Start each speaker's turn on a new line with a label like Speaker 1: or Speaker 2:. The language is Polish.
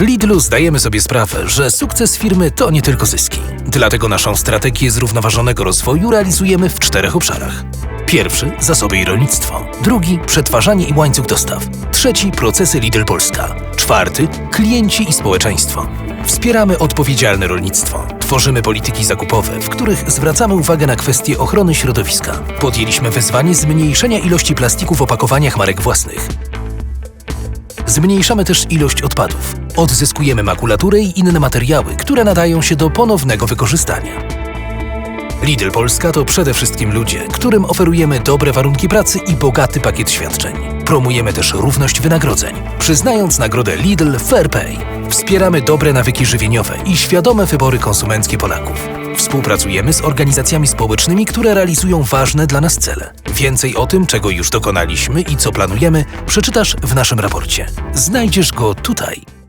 Speaker 1: W Lidlu zdajemy sobie sprawę, że sukces firmy to nie tylko zyski. Dlatego naszą strategię zrównoważonego rozwoju realizujemy w czterech obszarach. Pierwszy zasoby i rolnictwo. Drugi przetwarzanie i łańcuch dostaw. Trzeci procesy Lidl Polska. Czwarty klienci i społeczeństwo. Wspieramy odpowiedzialne rolnictwo. Tworzymy polityki zakupowe, w których zwracamy uwagę na kwestie ochrony środowiska. Podjęliśmy wyzwanie zmniejszenia ilości plastiku w opakowaniach marek własnych. Zmniejszamy też ilość odpadów. Odzyskujemy makulaturę i inne materiały, które nadają się do ponownego wykorzystania. Lidl Polska to przede wszystkim ludzie, którym oferujemy dobre warunki pracy i bogaty pakiet świadczeń. Promujemy też równość wynagrodzeń, przyznając nagrodę Lidl Fair Pay. Wspieramy dobre nawyki żywieniowe i świadome wybory konsumenckie Polaków. Współpracujemy z organizacjami społecznymi, które realizują ważne dla nas cele. Więcej o tym, czego już dokonaliśmy i co planujemy, przeczytasz w naszym raporcie. Znajdziesz go tutaj.